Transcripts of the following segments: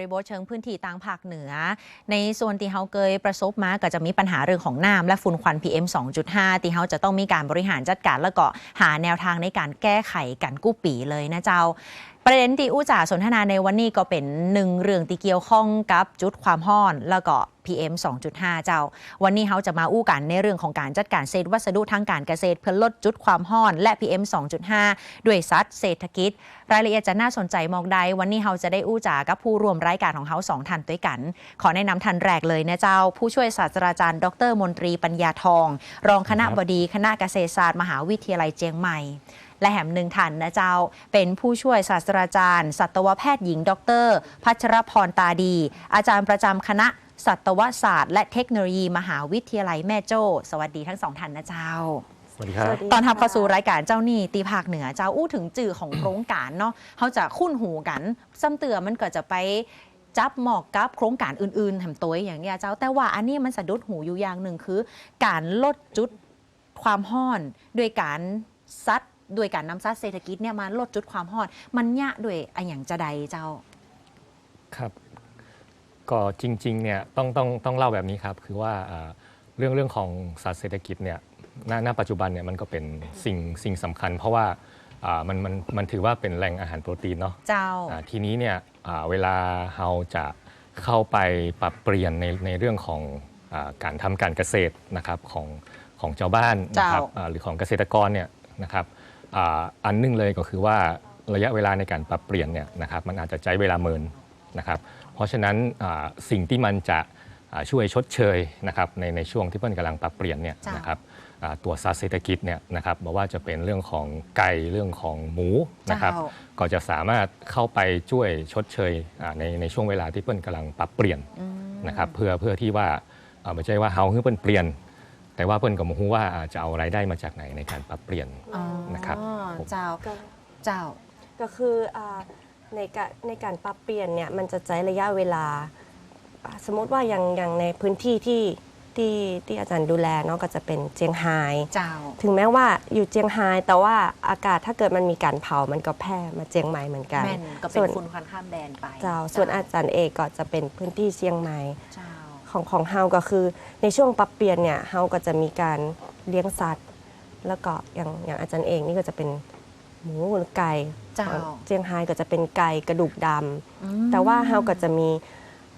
ริบทเชิงพื้นที่ต่างภาคเหนือ ในส่วนที่เฮาเคยประสบมาก็จะมีปัญหาเรื่องของน้ำและฝุ่นควัน PM 2.5 ที่เฮาจะต้องมีการบริหารจัดการแล้วก็หาแนวทางในการแก้ไขกันกู้ปีเลยนะเจ้าประเด็นที่อู้จ่าสนทนาในวันนี้ก็เป็นหนึ่งเรื่องที่เกี่ยวข้องกับจุดความร้อน แล้วก็ PM 2.5 เจ้า วันนี้เขาจะมาอู้กันในเรื่องของการจัดการเศษวัสดุทางการเกษตร เพื่อลดจุดความร้อน และ PM 2.5 ด้วยซัดเศรษฐกิจ รายละเอียดจะน่าสนใจมองใด วันนี้เราจะได้อู้จ่ากับผู้ร่วมรายการของเขาสองท่านด้วยกัน ขอแนะนำท่านแรกเลยนะเจ้า ผู้ช่วยศาสตราจารย์ ดร มนตรีปัญญาทอง รองคณะบดีคณะเกษตรศาสตร์มหาวิทยาลัยเจียงใหม่ และแหมหนึ่งท่านนะเจ้า เป็นผู้ช่วยศาสตราจารย์ สัตวแพทย์หญิง ดร พัชรพรตาดี อาจารย์ประจำคณะสัตวศาสตร์ และเทคโนโลยีมหาวิทยาลัยแม่โจ้ สวัสดีทั้งสองท่านนะเจ้าสวัสดีครับสวัสดีตอนทับเข้าสู่รายการเจ้าหนี่ตีภาคเหนือเจ้าอู้ถึงจื่อของโครงการเนาะเขาจะคุ้นหูกันซ้ำเตือมันก็จะไปจับหมอกกับโครงการอื่นๆทำตัวอย่างเนี้ยเจ้าแต่ว่าอันนี้มันสะดุดหูอยู่อย่างหนึ่งคือ การลดจุดความห้อน ด้วยการซัด ด้วยการนำซัดเศรษฐกิจเนี่ยมาลดจุดความห้อนมันยะด้วยอะอย่างจะใดเจ้าครับก็จริงๆเนี่ยต้องต้องต้องเล่าแบบนี้ครับ คือว่าอ่าเรื่องเรื่องของสัตว์เศรษฐกิจเนี่ยณณปัจจุบันเนี่ยมันก็เป็นสิ่งสิ่งสำคัญ เพราะว่าอ่ามันมันมันถือว่าเป็นแหล่งอาหารโปรตีนเนาะเจ้าอ่าทีนี้เนี่ยอ่าเวลาเราจะเข้าไปปรับเปลี่ยนในในเรื่องของอาการทำการเกษตรนะครับของของเจ้าบ้านนะครับเจ้าอ่าหรือของเกษตรกรเนี่ยนะครับ อ่าอันหนึงเลยก็คือว่าระยะเวลาในการปรับเปลี่ยนเนี่ยนะครับมันอาจจะใช้เวลาเมินนะครับเพราะฉะนั้นอ่าสิ่งที่มันจะอ่าช่วยชดเชยนะครับในในช่วงที่เพิ่นกำลังปรับเปลี่ยนเนี่ยจ้านนะครับอ่าตัวสัตว์เศรษฐกิจเนี่ยนะครับบอกว่าจะเป็นเรื่องของไก่เรื่องของหมูนะครับเจ้าก็จะสามารถเข้าไปช่วยชดเชยอ่าในในช่วงเวลาที่เปิ้นกำลังปรับเปลี่ยนนะครับเพื่อเพื่อที่ว่าเอ่อไม่ใช่ว่าเฮาคือเปิ้นเปลี่ยน แต่ว่าเปิ้นก็บ่ฮู้ว่าอ่าจะเอารายได้มาจากไหนในการปรับเปลี่ยน อ๋อนะครับผม เจ้าก็เจ้า ก็คืออ่าในการในการปรับเปลี่ยนเนี่ยมันจะใช้ระยะเวลาอ่าสมมติว่าอย่างอย่างในพื้นที่ที่ที่ที่อาจารย์ดูแลเนาะก็จะเป็นเจียงไฮ้เจ้า ถึงแม้ว่าอยู่เจียงไฮ้แต่ว่าอากาศถ้าเกิดมันมีการเผามันก็แพร่มาเจียงใหม่เหมือนกันแม่นก็เป็ส่นวนฝุ่นควันข้ามแดนไป เจ้าส่วนอาจารย์เอกก็จะเป็นพื้นที่เชียงใหม่ เจ้า ของของเฮาก็คือ ในช่วงปรับเปลี่ยนเนี่ยเฮาก็จะมีการเลี้ยงสัตว์ แล้วก็อย่างอย่างอาจารย์เองนี่ก็จะเป็นหมูหรือไก่เจ้าเจียงไฮ้ก็จะเป็นไก่กระดูกดำอืมแต่ว่าเฮาก็จะมี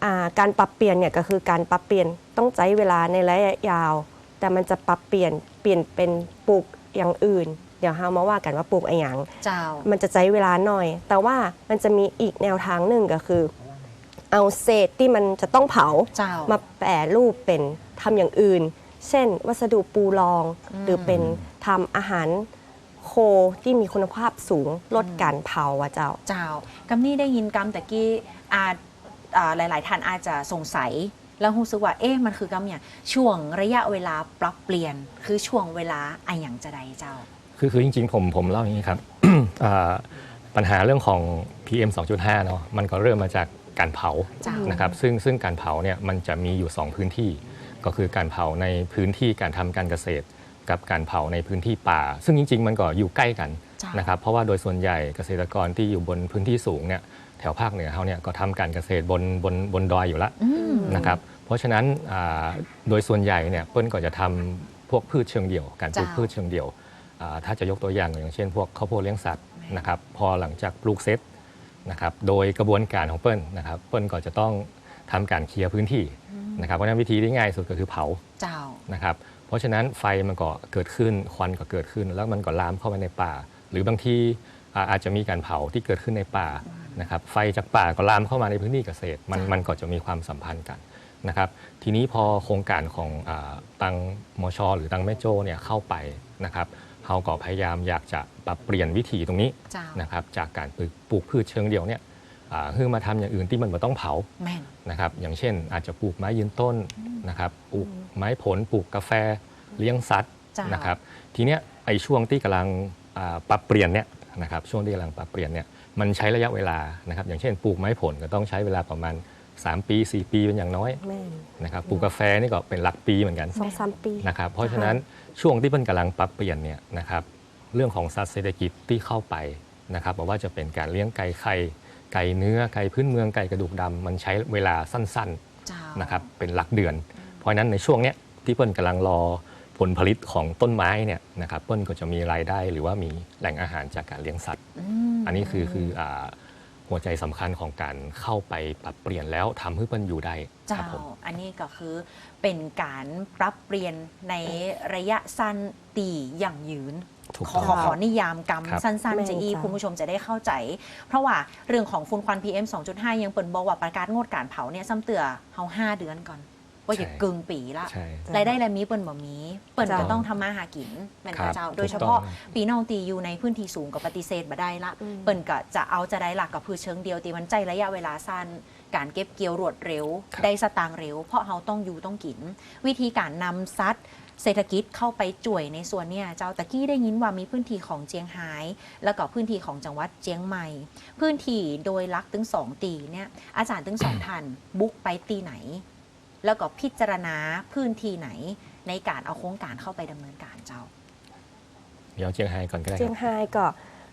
อ่าการปรับเปลี่ยนเนี่ยก็คือการปรับเปลี่ยนต้องใช้เวลาในระยะยาว แต่มันจะปรับเปลี่ยนเปลี่ยนเป็นปลูกอย่างอื่น เดี๋ยวเฮามาว่ากันว่าปลูกอะไรอย่าง เจ้า มันจะใช้เวลาหน่อย แต่ว่ามันจะมีอีกแนวทางหนึ่งก็คือ เอาเศษที่มันจะต้องเผาเจ้า มาแปรรูปเป็นทำอย่างอื่น เช่น วัสดุปูรองอืมหรือเป็นทำอาหารโคที่มีคุณภาพสูงลดการเผาอะเจ้า เจ้ากำนี่ได้ยินกำตะกี้อาจอ่าหลาย ๆ ท่านอาจจะสงสัย แล้วรู้สึกว่าเอ๊ะมันคือกำอย่างช่วงระยะเวลาปรับเปลี่ยน คือช่วงเวลาอะอย่างจะใดเจ้า คือคือจริงๆ ผมผมเล่าอย่างนี้ครับ อ่าปัญหาเรื่องของ PM 2.5เนาะมันก็เริ่มมาจาก การเผาจ้ะนะครับซึ่งซึ่งการเผาเนี่ยมันจะมีอยู่ 2 พื้นที่ ก็คือการเผาในพื้นที่การทำการเกษตร กับการเผาในพื้นที่ป่า ซึ่งจริง ๆ มันก็อยู่ใกล้กันจ้ะนะครับเพราะว่าโดยส่วนใหญ่เกษตรกรที่อยู่บนพื้นที่สูงเนี่ยแถวภาคเหนือเขาเนี่ยก็ทำการเกษตรบนบนบนดอยอยู่แล้วอืมนะครับเพราะฉะนั้นอ่าโดยส่วนใหญ่เนี่ยเปิ้ลก็จะทำพวกพืชเชิงเดี่ยว การปลูกจ้าพืชเชิงเดี่ยวอ่าถ้าจะยกตัวอย่างอย่างเช่น พวกข้าวโพดเลี้ยงสัตว์แม่นะครับพอหลังจากปลูกเสร็จ นะครับโดยกระบวนการของเปิ้ลนะครับเปิ้ลก็จะต้องทำการเคลียร์พื้นที่นะครับเพราะฉะนั้นวิธีที่ง่ายสุดก็คือเผาเจ้านะครับเพราะฉะนั้นไฟมันก็เกิดขึ้นควันก็เกิดขึ้น แล้วมันก็ลามเข้าไปในป่า หรือบางทีอ่าอาจจะมีการเผาที่เกิดขึ้นในป่านะครับไฟจากป่าก็ลามเข้ามาในพื้นที่เกษตร มันจ้ะมันก็จะมีความสัมพันธ์กันนะครับทีนี้พอโครงการของอาตังมช หรือตังแม่โจ้เนี่ยเข้าไปนะครับ เขาก็พยายามอยากจะปรับเปลี่ยนวิถีตรงนี้เจ้านะครับจากการปลูกปลูกพืชเชิงเดี่ยวเนี่ยอ่าคือมาทำอย่างอื่นที่มันไม่ต้องเผาแม่นนะครับอย่างเช่น อาจจะปลูกไม้ยืนต้นนะครับปลูกไม้ผลปลูกกาแฟเลี้ยงสัตว์จ้านนะครับทีเนี้ยไอ้ช่วงที่กำลังอ่าปรับเปลี่ยนเนี่ยนะครับช่วงที่กำลังปรับเปลี่ยนเนี่ยมันใช้ระยะเวลานะครับอย่างเช่นปลูกไม้ผลก็ต้องใช้เวลาประมาณ 3 ปี 4 ปีเป็นอย่างน้อยแม่นนะครับปลูกกาแฟนี่ก็เป็นหลักปีเหมือนกันสองสามปีนะครับเพราะฉะนั้นช่วงที่มันกำลังปรับเปลี่ยนเนี่ยนะครับเรื่องของสัตว์เศรษฐกิจที่เข้าไปนะครับบอกว่าจะเป็นการเลี้ยงไก่ไข่ไก่เนื้อไก่พื้นเมืองไก่กระดูกดำมันใช้เวลาสั้นเจ้าๆนะครับเป็นหลักเดือน เพราะฉะนั้นในช่วงเนี้ยที่เปิ้ลกำลังรอผลผลิตของต้นไม้เนี่ยนะครับเปิ้ลก็จะมีรายได้หรือว่ามีแหล่งอาหารจากการเลี้ยงสัตว์ มอันนี้คือคืออ่า หัวใจสำคัญของการเข้าไปปรับเปลี่ยนแล้วทำให้เปิ้ลอยู่ได้คเจ้ารับผมอันนี้ก็คือเป็นการปรับเปลี่ยนในระยะสั้นตีอย่างยืนถูกขอต้องขอขอนิยามกรรมครับสั้นแม่ๆนจะอีจ้ะคุณผู้ชมจะได้เข้าใจ เพราะว่าเรื่องของฝุ่นควัน PM 2.5 ยังเปิดบอกว่าประกาศงดการเผาเนี่ยซ้ำเตือเฮาห้าเดือนก่อน ว่าอย่าใช่กึ่งปีละใช่ รายได้และมีเปิ่นบ่มี เปิ่นจ้ะก็ต้องทำมาหากินแม่นครัพบระเจ้าถูกโดยเฉพาะต้องปีน้องตีอยู่ในพื้นที่สูงกับปฏิเสธบ่ได้ละ อืม เปิ่นก็จะเอาจะได้หลักกับพืชเชิงเดียวตีมันใจระยะเวลาสั้น การเก็บเกี่ยวรวดเร็ว ครับ ได้สตางค์เร็ว เพราะเราต้องอยู่ต้องกิน วิธีการนำซัดเศรษฐกิจเข้าไปจ่วยในส่วนเนี่ยเจ้าตะกี้ได้ยินว่ามีพื้นที่ของเจียงไฮ้แล้วก็พื้นที่ของจังหวัดเจียงใหม่ พื้นที่โดยลักถึงสองตีเนี่ยอาจารย์ถึงสองท่านบุกไปตีไหน แล้วก็พิจารณาพื้นที่ไหนในการเอาโครงการเข้าไปดำเนินการเจ้า เดี๋ยวเจียงไฮ้ก่อนก็ได้เจีคยงรับไฮ้ก็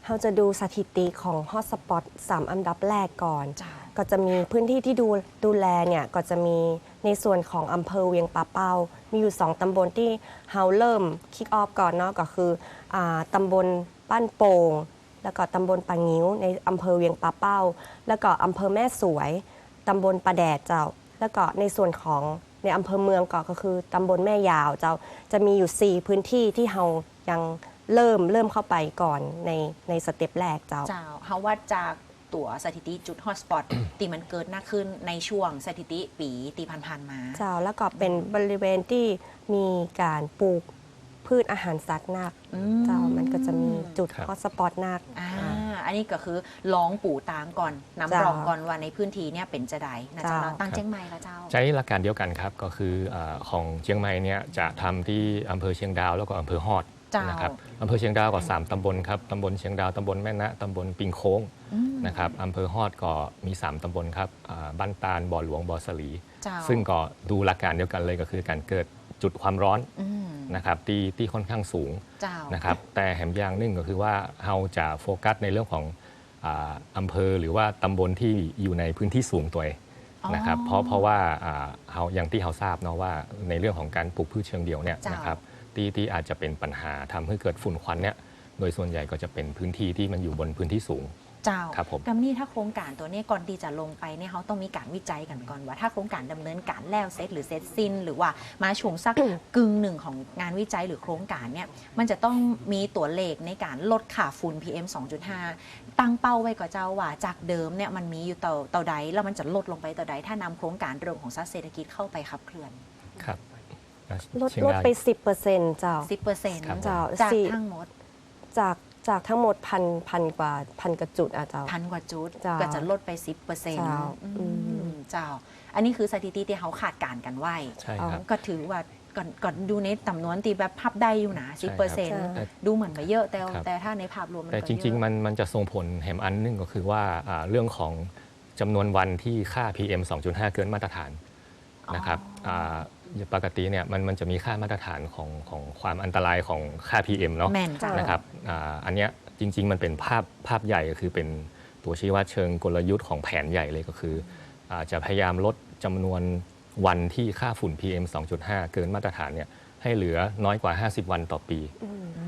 เราจะดูสถิติของฮอตสปอตสามอันดับแรกก่อนเจ้าก็จะมีพื้นที่ที่ดูดูแลเนี่ย ก็จะมีในส่วนของอำเภอเวียงป่าเป้า มีอยู่ 2 ตำบลที่เฮาเริ่มคิกออฟก่อนเนาะก็คืออาตำบลบ้านโป่ง แล้วก็ตำบลปางงิ้วในอำเภอเวียงป่าเป้า แล้วก็อำเภอแม่สวย ตำบลประแดดเจ้า แล้วก็ในส่วนของในอำเภอเมืองก็ก็คือตำบลแม่ยาวเจ้าจะมีอยู่ 4 พื้นที่ที่เฮายังเริ่มเริ่มเข้าไปก่อนในในสเต็ปแรกเจ้า เจ้าเฮาวัดจากตัวสถิติจุดฮอตสปอต ตีมันเกิดหน้าขึ้นในช่วงสถิติปีตีพันๆมา เจ้าแล้วก็เป็นบริเวณที่มีการปลูกพืชอาหารสัตว์นักอืเจ้ามันก็จะมีจุดครับฮอตสปอตนัก อ่า อันนี้ก็คือลองปู่ตางก่อนนำเจ้ารองก่อนว่าในพื้นที่เนี่ยเป็นจะใดนะเจ้าเจ้าเนาะตั้งเจียงใหม่ละเจ้า ใช้หลักการเดียวกันครับก็คืออาของเชียงใหม่เนี่ยจะทำที่อำเภอเชียงดาวแล้วก็อำเภอฮอดเจ้านนะครับอำเภอเชียงดาวก็สามตำบลครับตำบลเชียงดาวตำบลแม่นะตำบลปิงโค้งอืมนะครับอำเภอฮอดก็มี 3ตำบลครับอ่าบ้านตาลบ่อหลวงบ่อสลีเจ้าซึ่งก็ดูหลักการเดียวกันเลยก็คือการเกิด จุดความร้อนอืมนะครับที่ที่ค่อนข้างสูงเจ้า นะครับ แต่แหมอย่างหนึ่งก็คือว่าเราจะโฟกัสในเรื่องของอาอำเภอหรือว่าตำบลที่อยู่ในพื้นที่สูงตัวเองอ๋อนะครับเพราะเพราะว่าอ่าเราอย่างที่เราทราบเนาะว่าในเรื่องของการปลูกพืชเชิงเดียวเนี่ยจ้ะ นะครับที่ที่อาจจะเป็นปัญหาทำให้เกิดฝุ่นควันเนี่ยโดยส่วนใหญ่ก็จะเป็นพื้นที่ที่มันอยู่บนพื้นที่สูง เจ้าครับผมกำนี่ถ้าโครงการตัวนี้ก่อนที่จะลงไปเนี่ยเขาต้องมีการวิจัยกันก่อนว่า ถ้าโครงการดำเนินการแล้วเสร็จหรือเสร็จสิ้น หรือว่ามาช่วงสักกึ่งหนึ่งของงานวิจัยหรือโครงการเนี่ยมันจะต้องมีตัวเลขในการลดค่าฝุ่น PM 2.5 ตั้งเป้าไว้กับเจ้าว่า จากเดิมเนี่ยมันมีอยู่ต่อต่อใดแล้วมันจะลดลงไปต่อใดถ้านำโครงการเรื่องของเศรษฐกิจเข้าไปขับเคลื่อนครับลดเชียงลดรายไป 10%เจ้า10%ครับเจ้าจากสี่ทั้งหมดจาก จากทั้งหมดพันพันกว่าพันกระจุดอะเจ้าพันกว่าจุดเจ้าก็จะลดไป 10%เจ้าอือืมมเจ้า อันนี้คือสถิติที่เขาขาดการกันไว้ ใช่ครับ ก็ถือว่าก่อนก่อนดูในจำนวนตีแบบพับได้อยู่นะใช่10%ครับเปอร์เซ็นต์ใช่ ดูเหมือนไม่เยอะแต่ครับ แต่ถ้าในภาพรวมมันแต่ก็จริงเยอะๆมันมันจะส่งผลแหมอันหนึงก็คือว่าอ่าเรื่องของจำนวนวันที่ค่า PM 2.5 เกินมาตรฐานนะครับา ปกติเนี่ยมันมันจะมีค่ามาตรฐานของของความอันตรายของค่า PM เนาะแม่นจ้ะ นะครับอาอันเนี้ยจริง ๆ มันเป็นภาพภาพใหญ่ก็คือเป็นตัวชี้วัดเชิงกลยุทธ์ของแผนใหญ่เลยก็คืออาจะพยายามลดจำนวนวันที่ค่าฝุ่น PM 2.5 เกินมาตรฐานเนี่ยให้เหลือน้อยกว่า 50 วันต่อปีอืมอื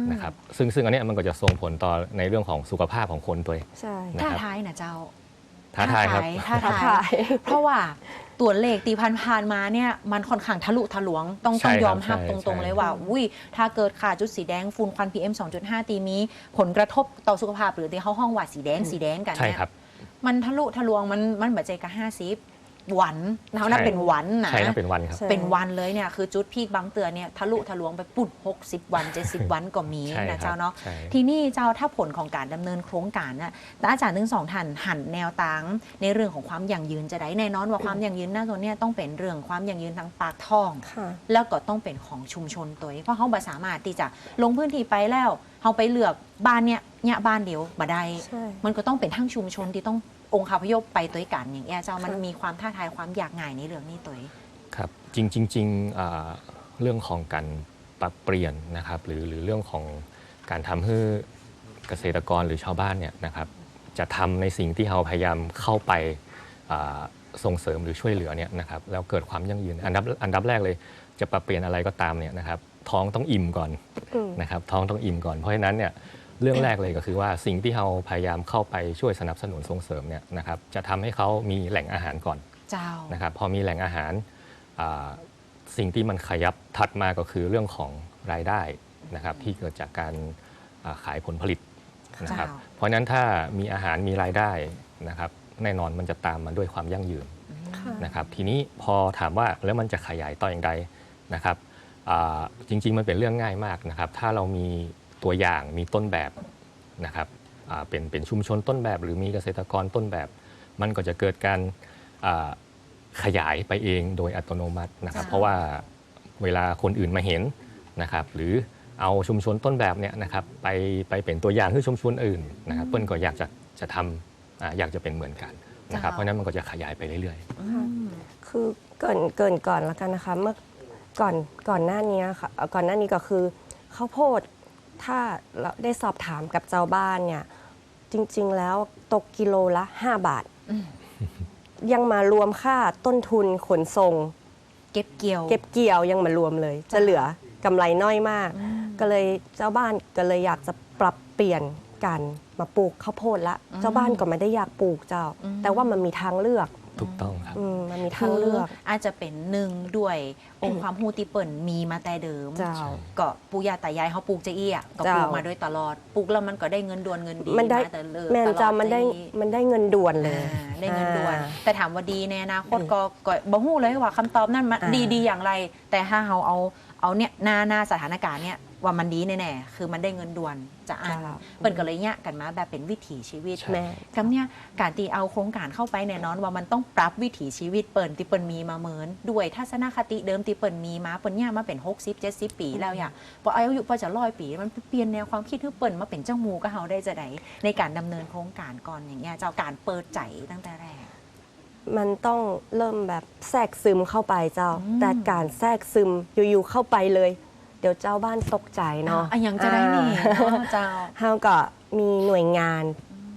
มนะครับซึ่งซึ่งอันเนี้ยมันก็จะส่งผลต่อในเรื่องของสุขภาพของคนตัวเองใช่ นะท้าครับทายนะเจ้า ท้าทายครับ ท้าท้าทาทายยเพราะว่าตัวเลขตีพันผ่านมาเนี่ยมันค่อนข้างทะลุทะลวง ต้องใช่ต้องยอมครัรับบใช่ตรงๆใช่เลยว่าอุ้ยถ้าเกิดขาดจุดสีแดงฝุ่นควัน PM 2.5 ตีมีผลกระทบต่อสุขภาพหรือที่เขาห้องว่าสีแดงสีแดงกันใช่เนี่ยครับมันทะลุทะลวงมันมันแบบใจกับห้าสิบ วันนะนับใช่เป็นวันนะใช่นะเป็นวันครับใช่เป็นวันเลยเนี่ยคือจุดพีคบางเตือนเนี่ยทะลุทะลวงไปปุด60 วัน 70 วันก็มีใช่ครันะบเจ้าเนาะใช่ทีนี้เจ้าถ้าผลของการดำเนินโครงการน่ะแต่อาจารย์ทั้งสองท่านหันแนวทางในเรื่องของความยั่งยืนจะได้แน่นอนว่าความยั่งยืนหน้าตัวเนี้ยต้องเป็นเรื่องความยั่งยืนทางปากท้องค่ะแล้วก็ต้องเป็นของชุมชนตัวเองเพราะเขาบ่สามารถที่จะลงพื้นที่ไปแล้วเขาไปเลือกบ้านเนี่ยเนี่ยบ้านเดียวบ่ได้ใช่มันก็ต้องเป็นทั้งชุมชนที่ต้อง องค์คาพยพไปตัวกันอย่างเงี้ยเจ้ามันค่ะมีความท้าทายความยากง่ายในเรื่องนี้ตัวเองครับจริงจริงๆอ่าเรื่องของการปรับเปลี่ยนนะครับหรือหรือเรื่องของการทำให้เกษตรกรหรือชาวบ้านเนี่ยนะครับจะทำในสิ่งที่เราพยายามเข้าไปอ่าส่งเสริมหรือช่วยเหลือเนี่ยนะครับแล้วเกิดความยั่งยืนอันดับอันดับแรกเลย จะปรับเปลี่ยนอะไรก็ตามเนี่ยนะครับท้องต้องอิ่มก่อนอืมนะครับท้องต้องอิ่มก่อนเพราะฉะนั้นเนี่ย เรื่องแรกเลยก็คือว่าสิ่งที่เราพยายามเข้าไปช่วยสนับสนุนส่งเสริมเนี่ยนะครับจะทำให้เขามีแหล่งอาหารก่อนเจ้านะครับพอมีแหล่งอาหารอ่าสิ่งที่มันขยับถัดมาก็คือเรื่องของรายได้นะครับที่เกิดจากการอ่าขายผลผลิตนะครับจ้าเพราะฉะนั้นถ้ามีอาหารมีรายได้นะครับแน่นอนมันจะตามมาด้วยความยั่งยืนค่ะนะครับทีนี้พอถามว่าแล้วมันจะขยายต่ออย่างไรนะครับอ่าจริง ๆ มันเป็นเรื่องง่ายมากนะครับถ้าเรามี ตัวอย่างมีต้นแบบนะครับอ่าเป็นเป็นชุมชนต้นแบบ หรือมีเกษตรกรต้นแบบ มันก็จะเกิดการอ่าขยายไปเองโดยอัตโนมัตินะครับค่ะเพราะว่าเวลาคนอื่นมาเห็นนะครับ หรือเอาชุมชนต้นแบบเนี่ยนะครับไปไปเป็นตัวอย่างให้ชุมชนอื่นนะครับเปิ้ลก็อยากจะจะทำอ่าอยากจะเป็นเหมือนกันนะครับจ้าเพราะฉะนั้นมันก็จะขยายไปเรื่อยๆอืมคือเกรินเกรินก่อนแล้วกันนะคะเมื่อก่อนก่อนหน้านี้ค่ะเอ่อก่อนหน้านี้ก็คือข้าวโพด ถ้าเราได้สอบถามกับเจ้าบ้านเนี่ย จริง ๆ แล้วตกกิโลละ 5 บาทอืมยังมารวมค่าต้นทุนขนส่ง เก็บเกี่ยว เก็บเกี่ยวยังมารวมเลย จะเหลือกำไรน้อยมากอืมก็เลยเจ้าบ้านก็เลยอยากจะปรับเปลี่ยนกันมาปลูกข้าวโพดละอืมเจ้าบ้านก็ไม่ได้อยากปลูกเจ้าอืมแต่ว่ามันมีทางเลือก ถูกต้องครับ อืมมันมีคืทางอเลือก อาจจะเป็นหนึ่งด้วยองค์ความฮูติเปิ่นมีมาแต่เดิม เจ้า ก็ปู่ย่าตายายเขาปลูกจะเอี้ยก็เจ้าปลูกมาโดยตลอดปลูกแล้วมันก็ได้เงินดวนเงินดีมันได้าแต่เลยแม่นตลอเจ้ามันได้จะอี้ มันได้เงินด่วนเลย อ่าได้เงินด่วนอ่าแต่ถามว่าดีในอนาคตก็ก็บ่ฮู้เลยว่าคำตอบนั้นมันอ่า ดีดีอย่างไร แต่ถ้าเราเอาเอาเนี่ยหน้าหน้าสถานการณ์เนี่ย ว่ามันดีแน่ๆ คือมันได้เงินด่วนจะอ่านเจ้าเปิ่นก็เลยเนี่ยกันมาแบบเป็นวิถีชีวิตใช่แม่คำเนี่ยการตีเอาโครงการเข้าไปแน่นอนว่ามันต้องปรับวิถีชีวิตเปิ่นที่เปิ่นมีมาเหมือน ด้วยทัศนคติเดิมที่เปิ่นมีมาเปิ่นเนี่ยมาเป็น60 70 ปีแล้วอย่างพออายุพอจะร้อยปี มันเปลี่ยนแนวความคิดให้เปิ่นมาเป็นเจ้าหมูก็เฮาได้จะไดในการดำเนินโครงการก่อนอย่างเงี้ยเจ้าการเปิดใจตั้งแต่แรก มันต้องเริ่มแบบแทรกซึมเข้าไปเจ้า อืม แต่การแทรกซึมอยู่ๆเข้าไปเลย เดี๋ยวเจ้าบ้านตกใจเนาะอะยังจะได้นี่อ่าเนาะเจ้า เฮาก็มีหน่วยงาน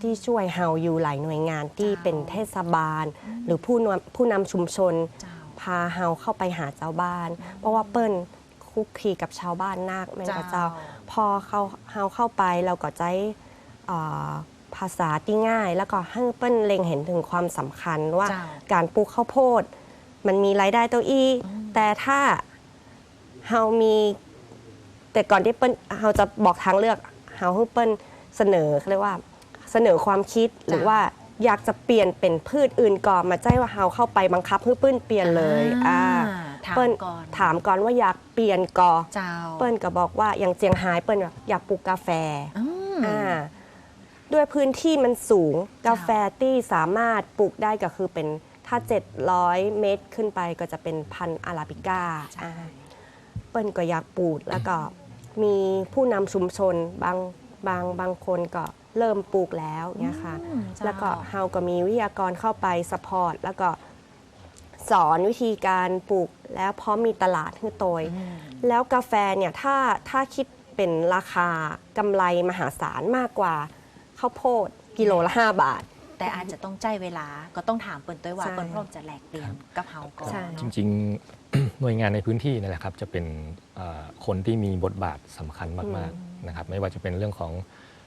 ที่ช่วยเฮาอยู่หลายหน่วยงานที่เจ้าเป็นเทศบาล หรือผู้นำผู้นำชุมชน เจ้า พาเฮาเข้าไปหาเจ้าบ้าน เพราะว่าเปิ้ลคุกคีกับชาวบ้านนักแม่นกับเจ้า พอเขาเฮาเข้าไปเราก็ใช้อ่าภาษาที่ง่าย แล้วก็ให้เปิ้ลเล็งเห็นถึงความสำคัญว่าเจ้า การปลูกข้าวโพด มันมีรายได้ตัวอีแต่ถ้าเฮามี แต่ก่อนที่เปิ้ลเฮาจะบอกทางเลือกเฮาให้เปิ้ลเสนอเขาเรียกว่าเสนอความคิดหรือว่าอยากจะเปลี่ยนเป็นพืชอื่นก่อนมาใจว่าเฮาเข้าไปบังคับให้เปิ้ลเปลี่ยนเลยอ่าถามเปิ้ลก่อนถามก่อนว่าอยากเปลี่ยนก่อเจ้าเปิ้ลก็บอกว่าอย่างเจียงไฮ้เปิ้ลแบบอยากปลูกกาแฟอืมอ่าด้วยพื้นที่มันสูงกาแฟที่สามารถปลูกได้ก็คือเป็นถ้า 700 เมตรขึ้นไปก็จะเป็นพันธุ์อาราบิก้าอ่าเปิ้ลก็อยากปลูกแล้วก็ มีผู้นำชุมชนบางบางบางคนก็เริ่มปลูกแล้วเนี่ยค่ะ อืมเจ้าแล้วก็เฮาก็มีวิทยากรเข้าไปสปอร์ตแล้วก็สอนวิธีการปลูกแล้วพร้อมมีตลาดให้โตย อืม แล้วกาแฟเนี่ยถ้าถ้าคิดเป็นราคากำไรมหาศาลมากกว่าข้าวโพดกิโลละ 5 บาท แต่อาจจะต้องใจเวลาก็ต้องถามเปิ้นด้วยว่าใช่ เปิ้นพร้อมจะแลกเปลี่ยนกับเฮาก่อนใช่จเนาะริงๆ หน่วยงานในพื้นที่นั่นแหละครับจะเป็นเอ่อคนที่มีบทบาทสำคัญมากๆนะครับไม่ว่าจะเป็นเรื่องของ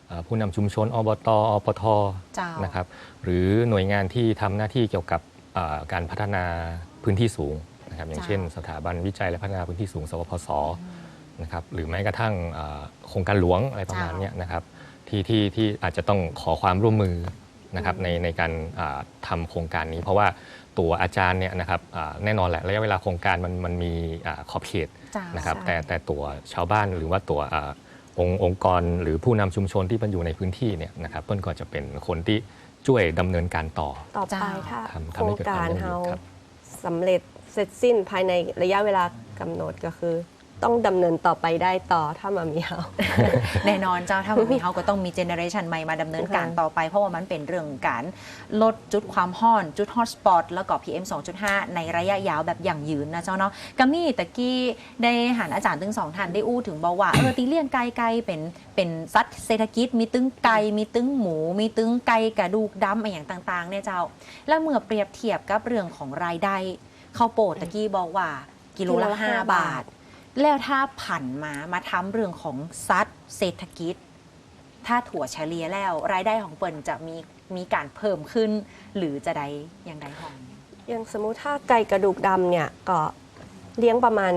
เอ่อผู้นำชุมชนอบตอปทเจ้านนะครับหรือหน่วยงานที่ทำหน้าที่เกี่ยวกับเอ่อการพัฒนาพื้นที่สูงนะครับอย่างเช่น สถาบันวิจัยและพัฒนาพื้นที่สูง สวพสนะครับหรือแม้กระทั่งเอ่อโครงการหลวงอะไรประมาณเนี้ยนะครับที่ที่ที่อาจจะต้องขอความร่วมมือนะครับในในการอ่าทำโครงการนี้ เพราะว่า ตัวอาจารย์เนี่ยนะครับอ่าแน่นอนแหละระยะเวลาโครงการมันมันมีอ่าขอบเขตเจ้านะครับใช่แต่แต่ตัวชาวบ้านหรือว่าตัวอ่าองค์องค์กรหรือผู้นำชุมชนที่มันอยู่ในพื้นที่เนี่ยนะครับเปิ้ลก็จะเป็นคนที่ช่วยดำเนินการต่อต่อไปเจ้าถ้าทำโคทำรให้งเกิดควาการมยั่งยืนเฮาครับสำเร็จเสร็จสิ้นภายในระยะเวลากำหนดก็คือ ต้องดำเนินต่อไปได้ต่อถ้ามามีเฮาแน่นอนเจ้าถ้ามันมีเขาก็ต้องมีเจเนอเรชันใหม่มาดำเนินการค่ะต่อไป เพราะว่ามันเป็นเรื่องการลดจุดความห้อน จุดฮอตสปอตแล้วก็ PM 2.5 ในระยะยาวแบบอย่างยืนนะเจ้าเนาะกัมมี่ตะกี้ได้หันอาจารย์ถึงสองท่านได้อู้ถึงบอกว่าเออตีเลี่ยงไก่ไก่เป็นเป็นสัตว์เศรษฐกิจ มีตึงไก่มีตึงหมู มีตึงไก่กระดูกดำอะไรอย่างต่างๆเนี่ยเจ้า แล้วเมื่อเปรียบเทียบกับเรื่องของรายได้ข้าวโพดตะกี้บอกว่ากิโลละกิโลละห้าห้าบาบาทท แล้วถ้าผันมามาทำเรื่องของซัดเศรษฐกิจ ถ้าถั่วเฉลี่ยแล้ว รายได้ของเปิ่นจะมีมีการเพิ่มขึ้น หรือจะได้อย่างใดของอย่างสมมุติถ้าไก่กระดูกดำเนี่ยก็ เลี้ยงประมาณ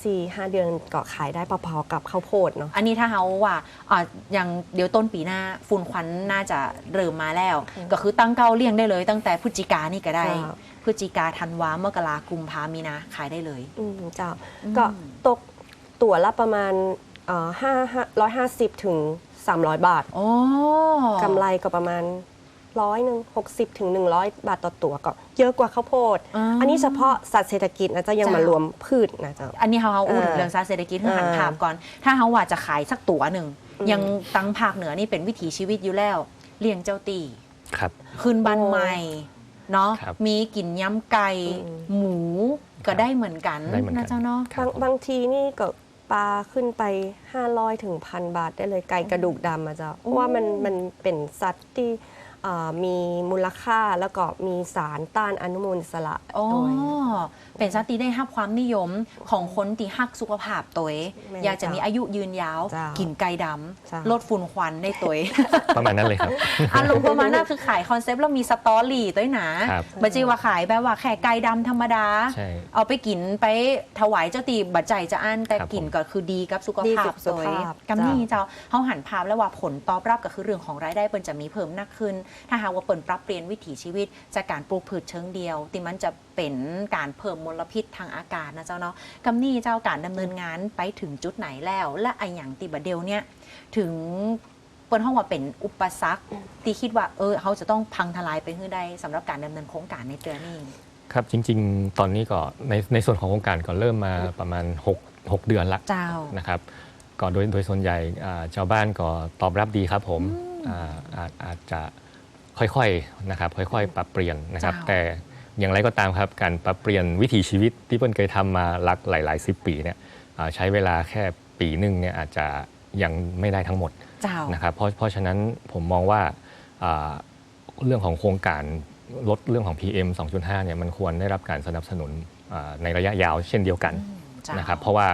3-4-5 เดือนก็ขายได้พอๆกับข้าวโพดเนาะ อันนี้ถ้าเขาว่าอ่าอย่างเดี๋ยวต้นปีหน้าฝุ่นควันน่าจะเริ่มมาแล้วอืมก็คือตั้งเก้าเลี่ยงได้เลย ตั้งแต่พฤศจิกานี่ก็ได้ จ้าพฤศจิกาธันวามกรากุมภามีนาขายได้เลย อืมเจ้าอืม ก็ตกตั๋วละประมาณเอ่อห้าร้อยห้าสิบถึงสามร้อยบาท โอ้กำไรก็ประมาณ ร้อยหนึ่งหกสิบถึงหนึ่งร้อยบาทต่อตั๋วก็เยอะกว่าข้าวโพด อันนี้เฉพาะสัตว์เศรษฐกิจนะเจะยังมารวมพืชนะเจ้าอันนี้เขาเขาอู้ถึงเออเรื่องซาเศรษฐกิจคือหันเออภาพก่อน ถ้าเขาว่าจะขายสักตั๋วหนึ่งอืมยังตั้งภาคเหนือนี่เป็นวิถีชีวิตอยู่แล้ว เลี้ยงเจ้าตีครับขึ้นบ้านใหม่เนาะครับมีกินย้ำไก่อืมหมูก็ได้เหมือนกันได้เหมือนกันนะเจ้าเนาะครับบางบางทีนี่ก็ปลาขึ้นไป 500ถึงพันบาทได้เลยไก่กระดูกดำอะเจ้าเพราะว่ามันมันเป็นสัตว์ที่ อ่ามีมูลค่าแล้วก็มีสารต้านอนุมูลอิสระอ๋อด้วยเป็นสัตว์ที่ได้รับความนิยมของคนที่ฮักสุขภาพตัวเองแม่นอยากจะมีอายุยืนยาว จ้ากินไก่ดใช่ำลดฝุ่นควันในตัวเองประมาณนั้นเลยครับ อารมณ์ประมาณนั้นคือขายคอนเซปต์แล้วมีสตอรี่ด้วยนะครับ บัจจีว่าขายแบบว่าแค่ไก่ดำธรรมดา ใช่ เอาไปกินไปถวายเจ้าตีบัจใจจะอั้นแต่ครับกินผมก็คือดีกับสุขดีภากัพบสุตัขวภาพกำนี่เจ้าเขาหันภาพแล้วว่าผลตอบรับก็คือเรื่องของรายได้เปิ่นจะมีเพิ่มมากขึ้น ถ้าหากว่าเปิ่นปรับเปลี่ยนวิถีชีวิตจากการปลูกพืชเชิงเดียวที่มันจะเป็นการเพิ่มมลพิษทางอากาศนะเจ้าเนาะกำนี่เจ้าการดำเนินงานไปถึงจุดไหนแล้ว และไออย่างติบดเดลเนี่ยถึงเปิ้นห้องว่าเป็นอุปสรรคที่คิดว่าเออเขาจะต้องพังทลายไปให้ได้สำหรับการดำเนินโครงการในเตือนนี้ครับจริง ๆ ตอนนี้ก็ในในส่วนของโครงการก็เริ่มมาประมาณ 6 6 เดือนละเจ้านะครับก็โดยโดยส่วนใหญ่อ่าชาวบ้านก็ตอบรับดีครับผมอ่าอาจอาจจะค่อยๆนะครับค่อยๆ ปรับเปลี่ยนนะครับเจ้าแต่ อย่างไรก็ตามครับการปรับเปลี่ยนวิถีชีวิตที่เปิ้ลเคยทำมาหลักหลายๆสิบปีเนี่ยอ่าใช้เวลาแค่ปีหนึ่งเนี่ยอาจจะยังไม่ได้ทั้งหมดเจ้านะครับเพราะเพราะฉะนั้นผมมองว่าอ่าเรื่องของโครงการลดเรื่องของ PM 2.5เนี่ยมันควรได้รับการสนับสนุนอ่าในระยะยาวเช่นเดียวกันอืมเจ้านะครับเพราะว่า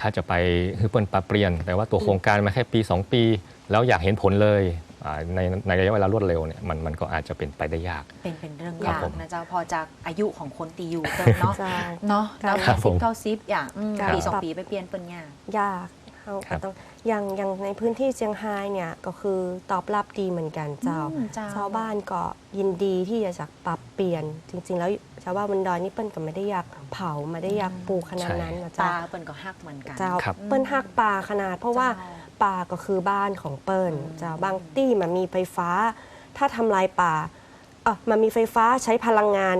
ถ้าจะไปฮือเปิ้ลปรับเปลี่ยน แต่ว่าตัวโครงการมาแค่ปี 2 ปี แล้วอยากเห็นผลเลยอ่า ในในระยะเวลารวดเร็วเนี่ยมันมันก็อาจจะเป็นไปได้ยาก เป็นเป็นเรื่องครับยากผมนะเจ้าพอจากอายุของคนตีอยู่เติมเนาะใช่ เนาะแล้วครับผสิบมเก้าสิบอย่างอืมครับ ปีสองปีไปเปลี่ยนเป็นยาก ยากเขาครัก็บ ต้องอย่างอย่างในพื้นที่เชียงรายเนี่ยก็คือตอบรับดีเหมือนกันเจ้า อืมเจ้า ชาวบ้านก็ยินดีที่จะจะปรับเปลี่ยน จริง ๆ แล้วชาวบ้านบนดอยนี่เปิ้ลก็ไม่ได้อยากเผาไม่ได้อยากปลูกขนาดนั้นนะตาเจ้าเปิ้นก็ฮักเหมือนกัน เจ้าครับ เปิ้ลหักป่าขนาด เพราะว่าเจ้า ป่าก็คือบ้านของเปิ้ลอืมเจ้าบางที่มันมีไฟฟ้า ถ้าทำลายป่าเออมันมีไฟฟ้าใช้พลังงาน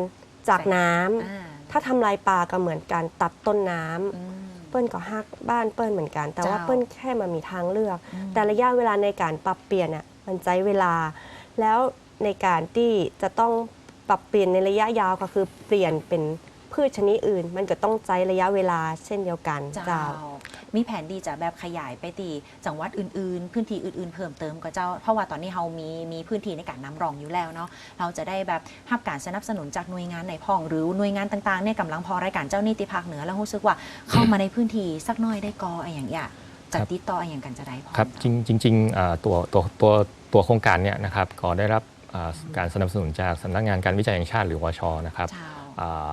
จากน้ำอ่าถ้าทำลายป่าก็เหมือนการตัดต้นน้ำอืมเปิ้ลก็ฮักบ้านเปิ้ลเหมือนกัน แต่ว่าเจ้าเปิ้ลแค่มามีทางเลือกอืมแต่ระยะเวลาในการปรับเปลี่ยนน่ะมันใช้เวลา แล้วในการที่จะต้องปรับเปลี่ยนในระยะยาวก็คือเปลี่ยนเป็นพืชชนิดอื่น มันก็ต้องใช้ระยะเวลาเช่นเดียวกันเจ้าเจ้า มีแผนดีจะแบบขยายไปตีจังหวัดอื่นๆ พื้นที่อื่นๆ เพิ่มเติมก็เจ้า เพราะว่าตอนนี้เรามีมีพื้นที่ในการนำรองอยู่แล้วเนาะเราจะได้แบบรับการสนับสนุนจากหน่วยงานในพ้อง หรือหน่วยงานต่างๆเนี่ยกำลังพอรายการเจ้าหนี้ติภาคเหนือแล้วรู้สึกว่าเข้ามาในพื้นที่สักหน้อยได้กออะไรอย่างเงี้ยจะครับติดต่ออะไรอย่างกันจะได้พอครับจริงจริงๆอ่าตัวตัวตัวตัวโครงการเนี่ยนะครับก็ได้รับอ่าการสนับสนุนจากสำนักงานการวิจัยแห่งชาติหรือวชนะครับเจ้าอ่า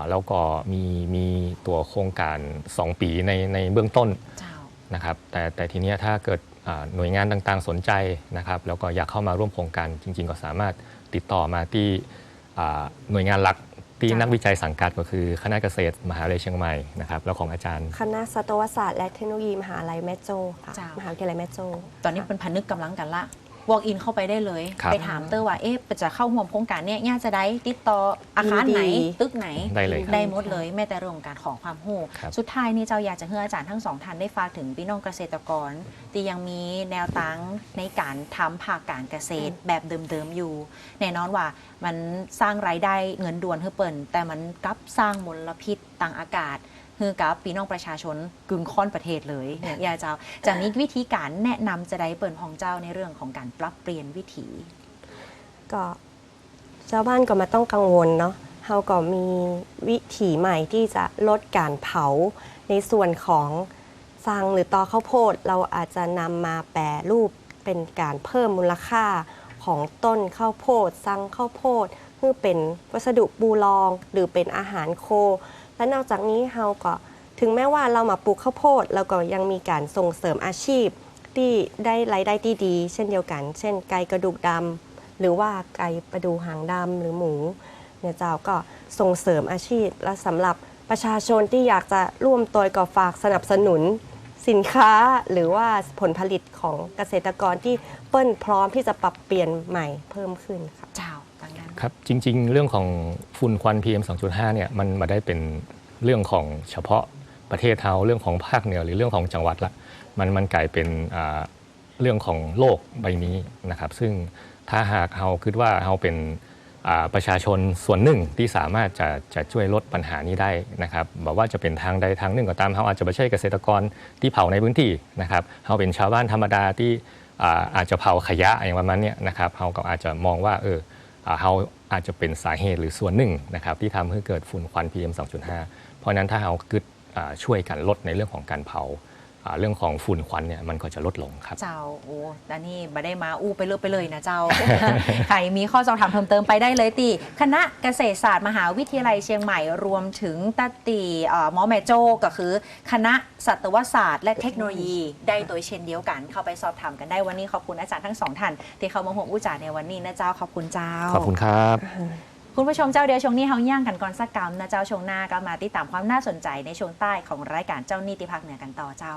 แล้วก็มีมีตัวโครงการ 2 ปีในในเบื้องต้นเจ้านะครับแต่แต่ทีเนี้ยถ้าเกิดอ่าหน่วยงานต่างๆสนใจนะครับแล้วก็อยากเข้ามาร่วมโครงการจริง ๆ ก็สามารถติดต่อมาที่อ่าหน่วยงานหลักที่จ้ะนักวิจัยสังกัดก็คือคณะเกษตรมหาวิทยาลัยเชียงใหม่นะครับแล้วของอาจารย์ คณะสัตวศาสตร์และเทคโนโลยีมหาลัยแม่โจ้ค่ะเจ้ามมหาวิทยาลัยแม่โจ้ตอนนี้เป็นพันนึกกำลังกันละ walk in เข้าไปได้เลย ครับ ไปถามเตอร์ว่าเอ๊ะจะเข้าร่วมโครงการเนี่ยย่าจะได้ติดต่ออาคารไหนยินดีตึกไหน ได้เลยครับ ได้หมดเลยแม้แต่เรื่องของการขอความรู้ครับสุดท้ายนี่เจ้าอยากจะให้อาจารย์ทั้งสองท่านได้ฝากถึงพี่น้องเกษตรกรที่ยังมีแนวตั้งในการทำภาคการเกษตรแบบเดิมๆอยู่ แน่นอนว่ามันสร้างรายได้เงินด่วนให้เปิ่นแต่มันกลับสร้างมลพิษต่างอากาศ คือกับพี่น้องประชาชนกึ่งค่อนประเทศเลยเนี่ยยาเจ้าจากนี้วิธีการแนะนำจะได้เปิ่นของเจ้าในเรื่องของการปรับเปลี่ยนวิถี ก็ชาวบ้านก็มาต้องกังวลเนาะเฮาก็มีวิถีใหม่ที่จะลดการเผาในส่วนของสังหรือตอข้าวโพด เราอาจจะนำมาแปรรูปเป็นการเพิ่มมูลค่าของต้นข้าวโพดสังข้าวโพดเพื่อเป็นวัสดุปูรอง หรือเป็นอาหารโค และนอกจากนี้เฮาก็ถึงแม้ว่าเรามาปลูกข้าวโพดเราก็ยังมีการส่งเสริมอาชีพ ที่ได้รายได้ที่ดี เช่นเดียวกัน เช่น ไก่กระดูกดำหรือว่าไก่ประดูหางดำหรือหมูเนี่ยเจ้าก็ส่งเสริมอาชีพและสำหรับประชาชนที่อยากจะร่วมตัวก็ฝากสนับสนุนสินค้าหรือว่าผลผลิตของเกษตรกรที่เปิ้ลพร้อมที่จะปรับเปลี่ยนใหม่เพิ่มขึ้นค่ะ ครับจริง ๆ เรื่องของฝุ่นควัน PM 2.5เนี่ยมันมาได้เป็นเรื่องของเฉพาะประเทศเฮาเรื่องของภาคเหนือหรือเรื่องของจังหวัดละมันมันกลายเป็นเรื่องของโลกใบนี้นะครับซึ่งถ้าหากเฮาคิดว่าเฮาเป็นประชาชนส่วนหนึ่งที่สามารถจะจะช่วยลดปัญหานี้ได้นะครับบอกว่าจะเป็นทางใดทางหนึ่งก็ตามเฮาอาจจะไม่ใช่เกษตรกรที่เผาในพื้นที่นะครับเฮาเป็นชาวบ้านธรรมดาที่อาจจะเผาขยะอย่างประมาณนี้นะครับเฮาก็อาจจะมองว่าเออ เราอาจจะเป็นสาเหตุหรือส่วนหนึ่งนะครับที่ทำให้เกิดฝุ่นควัน PM 2.5 เพราะนั้นถ้าเราคืดอ่าช่วยกันลดในเรื่องของการเผา เรื่องของฝุ่นควันเนี่ยมันก็จะลดลงครับ เจ้าโอ้ดานนี่มาได้มาอู้ไปเลยไปเลยนะเจ้า ใครมีข้อสอบถามเพิ่มเติมไปได้เลยตีคณะเกษตรศาสตร์มหาวิทยาลัยเชียงใหม่รวมถึงตาตีเอ่อหมอแม่โจ้ก็คือ คณะสัตวศาสตร์ และเทคโนโลยีได้โดยเช่นเดียวกันเข้าไปสอบถามกันได้วันนี้ขอบคุณอาจารย์ทั้งสองท่านที่เข้ามาห่วงอู้จ่าในวันนี้นะเจ้าขอบคุณเจ้าขอบคุณครับ คุณผู้ชมเจ้าเดียวชงนี่เฮาย่างกันก่อนสักกรรมนะเจ้าชงหน้าก็มาติดตามความน่าสนใจในช่วงใต้ของรายการเจ้านี่ติพักเหนือกันต่อเจ้า